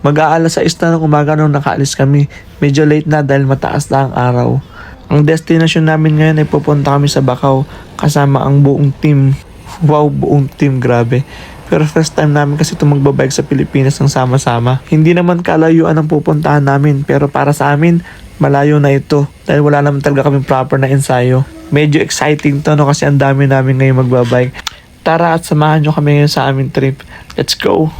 Mag-aalas 6 na ng umaga nung nakaalis kami. Medyo late na dahil mataas na ang araw. Ang destination namin ngayon ay pupunta kami sa Bacau kasama ang buong team. Wow, buong team, grabe. Pero first time namin kasi ito magbabike sa Pilipinas ng sama-sama. Hindi naman kalayuan ang pupuntahan namin pero para sa amin, malayo na ito dahil wala naman talaga kaming proper na ensayo. Medyo exciting to no kasi ang dami namin ngayon magbabike. Tara at samahan nyo kami ngayon sa aming trip. Let's go!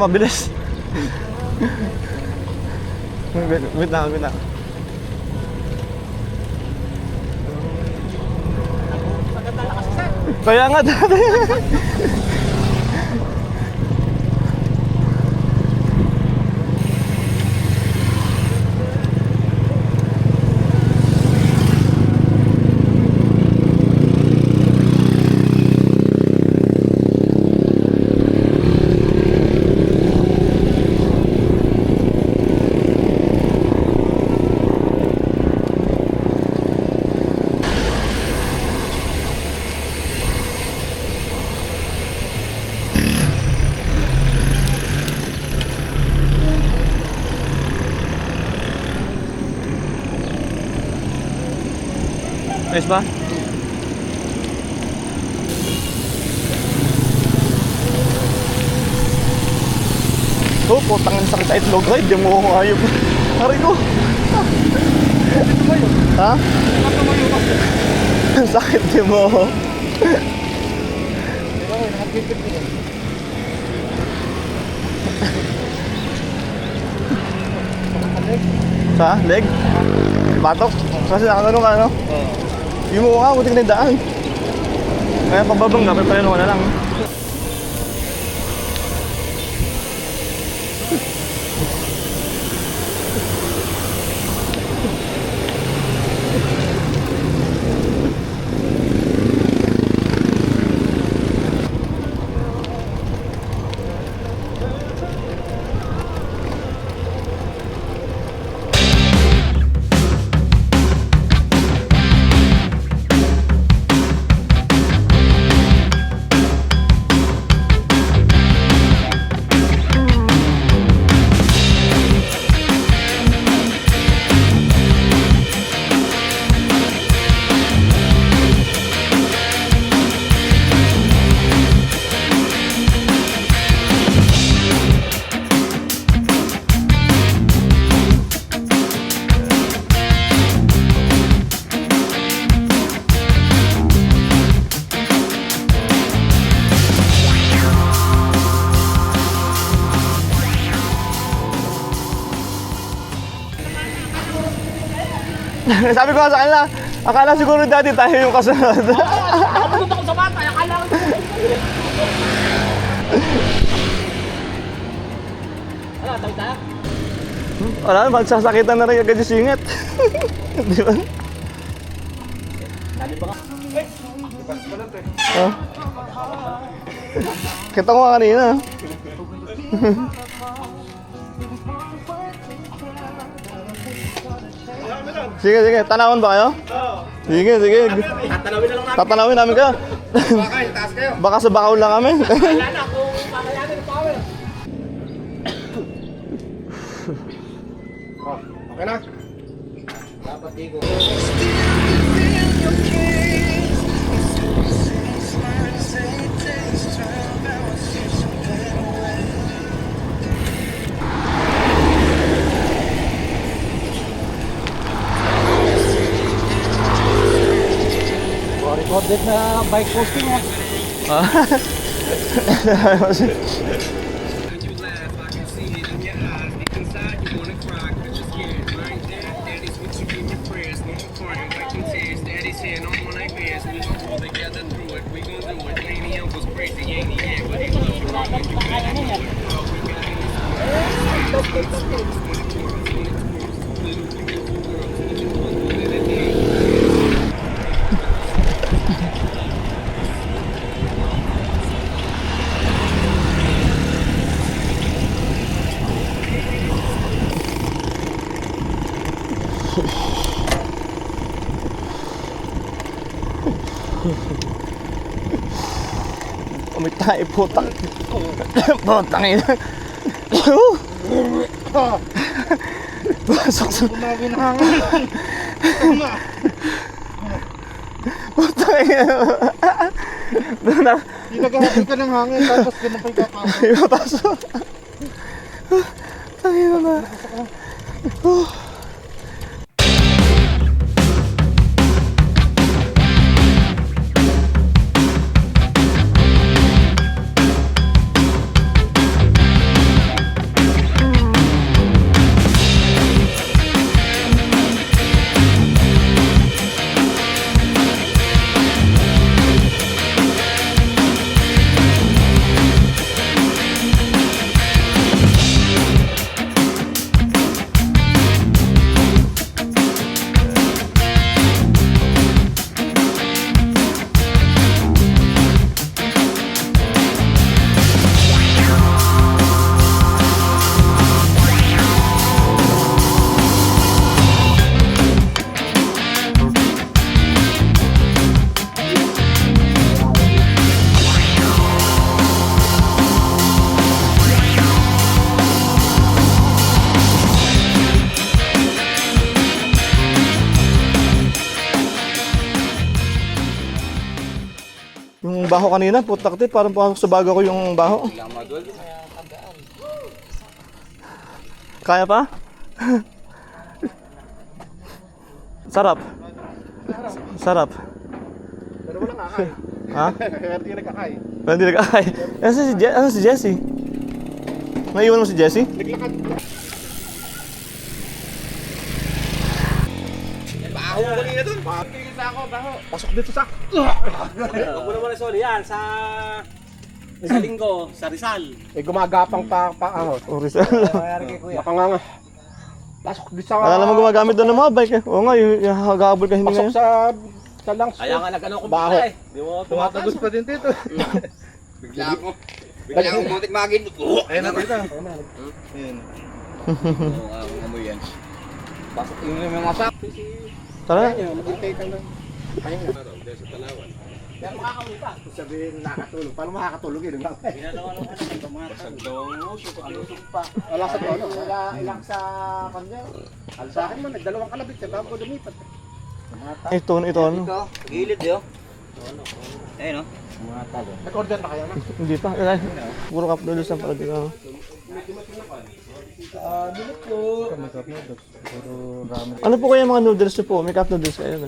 Mabilis. wait, wait lang, wait lang. Kaya nga dati. Ayos ba? Oh, putang ang sakit sa itlog ride. Di mo ako ayop. Hari ko. Ha? Sakit di mo ako. Sa leg? Batok? Kasi nakatanong ka, no? Oo. Yung mukha, butik na daan. Kaya pababang ka, pero na lang. Sabi ko nga sa kanila, akala siguro dati tayo yung kasunod. Nakapunta ko sa bata, akala ko. Wala, tawid tayo. Wala, magsasakitan na rin agad yung singit. Di ba? Dali ba ka? Oh. Kita ko nga kanina. sige, sige. Tanawin ba kayo? Sige, sige. Tatanawin na lang natin. Tatanawin namin kayo. Baka, taas kayo. Baka sa bakaw lang kami. Wala na kung kakayanin ng power. Oh, okay na? Dapat di Loaded na bike posting mo. Tayo, putang. Putang ina. Pasok sa... Putang ina. Naghahatid ka ng hangin, tapos ganun pa yung kakapasok. Iba pasok. Tangina na. Yung baho kanina, putak dit, parang pasok sa baga ko yung baho. Kaya pa? Sarap. Sarap. Pero walang kakay. Ha? Kaya di nagkakay. Parang hindi nag-akay. Ano si, ano si Jessie? Naiwan mo si Jessie? Naglakad. Baho kanina dun. Tigil sa ako, baho. Pasok dito sa. Huwag mo naman sorry yan, sa... Sa linggo, sa Rizal. Eh gumagapang pa pa ako. Oh, Rizal. Nakanganga. Pasok dito sa. Wala naman gumagamit doon ng mga bike eh. Oo nga, yung, hagabol ka hindi Pasok ngayon. sa sa lungs. Kaya nga nag-ano ko Baho. eh. Di mo tumatagos pa din dito. Bigla ako. Bigla akong muntik magin. Ayun na dito. Pasok yung mga masak. Tara. Maghintay ka lang. Ayun nga. Yan makakawin pa. Sabihin nakakatulog. Paano makakatulog yun? Ginagawa naman ng tumatag. Alusog pa. Wala sa tono. Wala ilang sa kanya. Sa akin man, nagdalawang kalabit. Sa bago lumipat. Ito, ito, ano? Gilid yun. Ayun no? Nag-order na kayo na? Hindi pa. Puro cup noodles lang pala dito. ano? Ano po kaya mga noodles niyo po? May cup noodles kayo?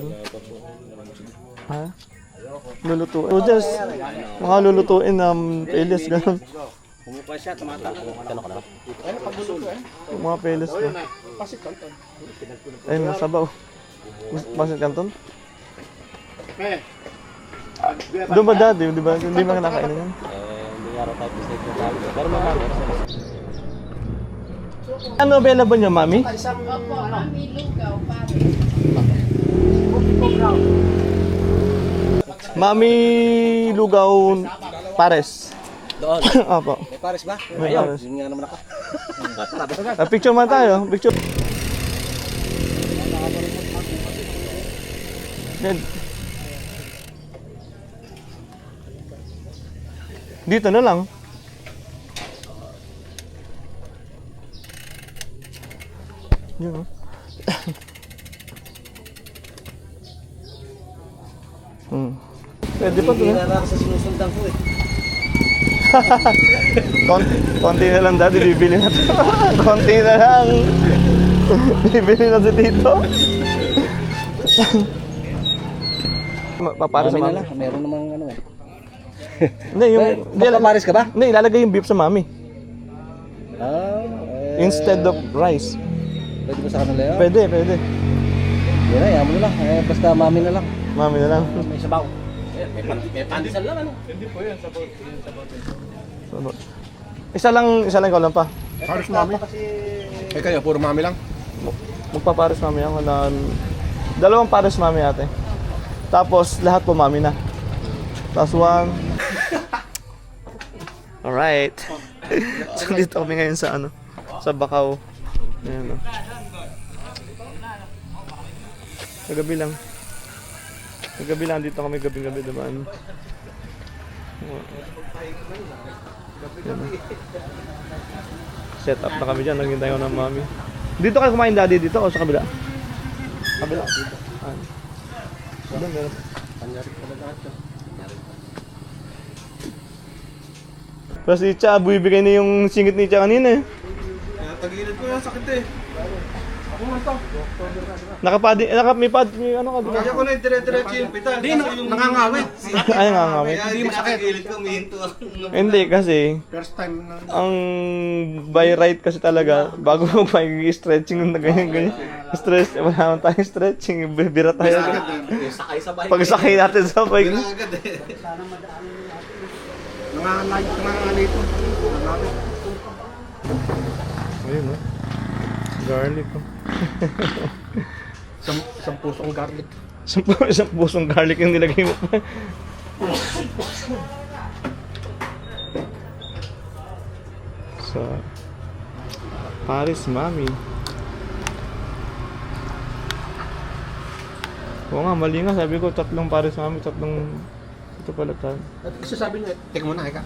Ha? Lulutuin. Noodles. Mga lulutuin ng pelis, gano'n. Pumupa siya, tumatag. Ano ka na? Mga pelis ko. Pasik kanton. Ayun, nasabaw. Basit kanton? Eh. Doon ba dati? Di ba? Hindi ba kinakainin yan? Eh, hindi nga raw tayo. Pero mga Ano available nyo, mami? Mami Lugaw Pares. Doon. Opo. May pares ba? May Ayaw. pares. Yun nga naman ako. Ah, picture man tayo. Picture. Yan. Dito na lang. Yun oh. hmm. Pwede pa Hindi doon. na sa sinusundan ko eh. Konti, konti na lang dati, bibili na to. konti na lang. bibili na si Tito. Papares sa Mami na lang. Meron namang ano eh. Hindi, yung... Hindi, Papares ka ba? Hindi, ilalagay yung beef sa mami. Ah, eh, Instead of rice. Pwede ba sa kanila yun? Pwede, pwede. Yan na, yaman mo na lang. Eh, basta mami na lang. Mami na lang. May sabaw. Eh, may, pan may pandesal lang ano. Isa lang, isa lang ikaw lang pa. Paris mami. Eh kayo, puro mami lang. Magpapares mami yan. Wala, dalawang pares mami ate. Tapos lahat po mami na. Tapos one. Alright. so dito kami ngayon sa ano, sa Bacau. Ayan o. Kagabi lang. Kagabi lang dito kami. Yan o. Set up na kami dyan. Naghintay ko ng mami. Dito kayo kumain daddy dito o sa kabila? Kabila. Dito. Ah. Doon meron. Pero si Cha, bumibigay na yung singit ni Cha kanina eh. Tagilid ko yan, sakit eh. Nakapadi, naka, may pad, may ano ka dito. Kaya ko na yung dire-diretso yung pital. Hindi, nangangawit. Ay, nga nga, may. Hindi masakit. Hindi kasi, First time na. ang by right kasi talaga, bago mo pa stretching na ganyan, ganyan. Stretch, wala naman tayong stretching, bira tayo. Sakay sa bike. Pag sakay natin sa bike. agad eh. Nangangalay, nangangalay ito. Nangangalay. Ayun no. Garlic oh. Isang, isang pusong garlic. Isang, isang pusong garlic yung nilagay mo pa. sa Paris, mami. Oo nga, mali nga. Sabi ko, tatlong Paris, mami. Tatlong... Ito pala tayo. At isa sabi niya, tingnan mo na, ika.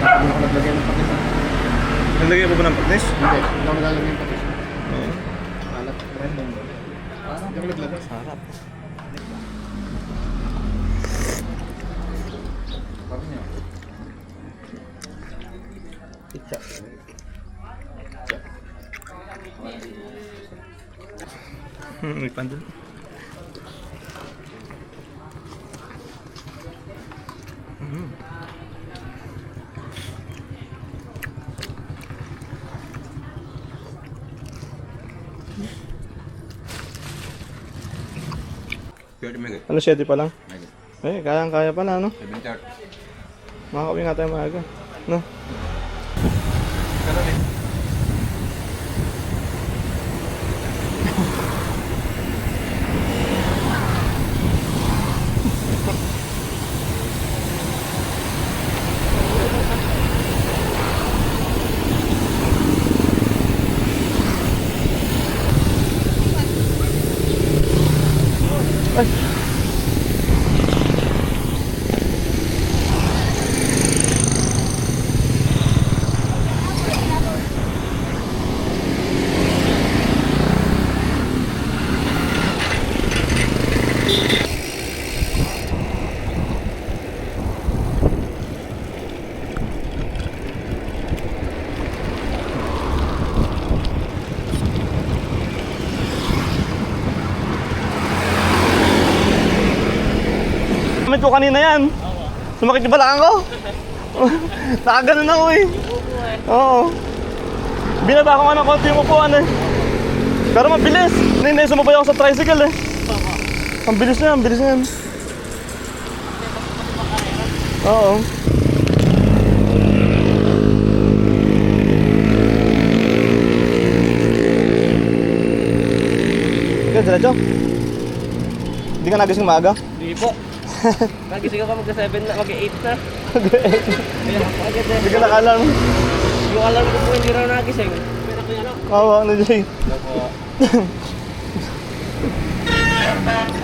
Hindi ako naglagay ng patis. Nalagay mo ba ng patis? Hindi, hindi ako naglalagay ng patis. Alat, random. Hindi ako naglagay. Sarap. Parang niya. Pizza. Hmm, may pandun. Ano, 7 pa lang? Eh, kaya-kaya pala, no? Makakauwi nga tayo maaga. No? Comment ko kanina yan. Sumakit yung balakang ko. Nakaganon ako eh. Oo. Binaba ko nga ng konti yung upuan eh. Pero mabilis. Hindi. Sumabay ako sa tricycle eh. Ang bilis niya, ang bilis niya. Oo. Ikaw, diretso? Hindi ka nagising maaga? Hindi po. Nagising ako mag-7 na, mag-8 na. Kaya ako agad eh. Hindi ka naka-alarm. Yung alam ko po hindi raw nagising. Pero ko yan ako. Kawa, ano Jay?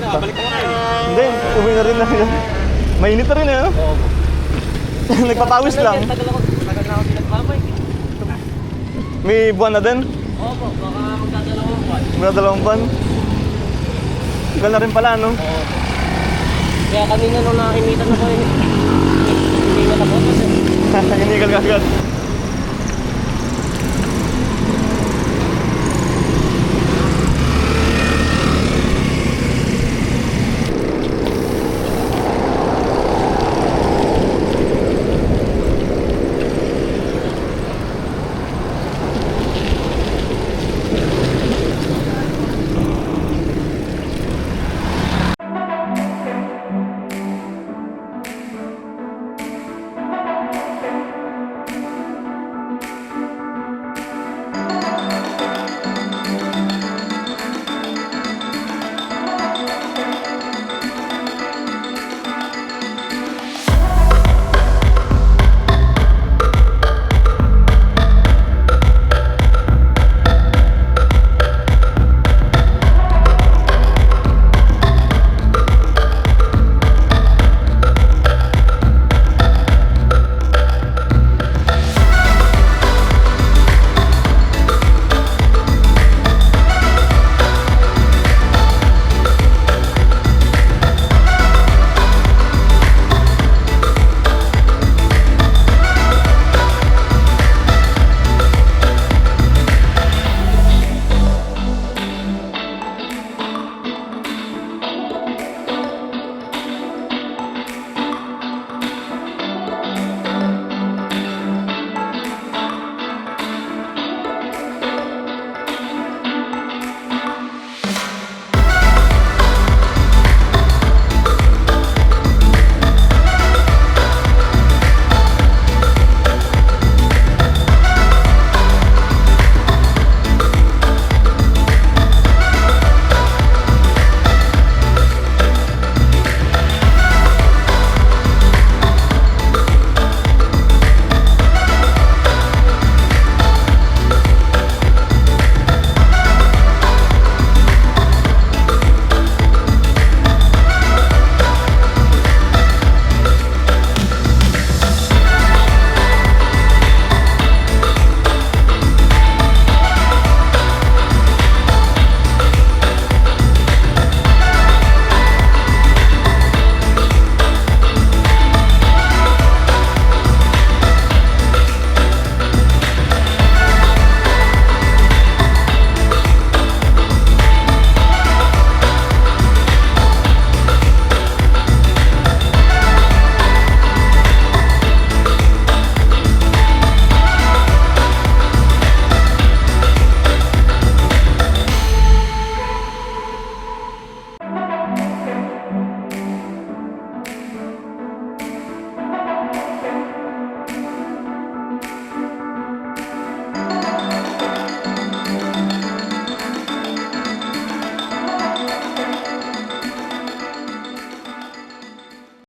Balik ko na. Hindi, uwi na rin na. Mainit na rin eh. no? Nagpapawis lang. Tagal ako, tagal na ako pinagpapay. May buwan na din. Opo, baka magdadalawang buwan. Mula dalawang buwan. Tagal na rin pala, no? Kaya kanina nung nakinitan ako eh. Hindi na ako kasi Inigal ka agad.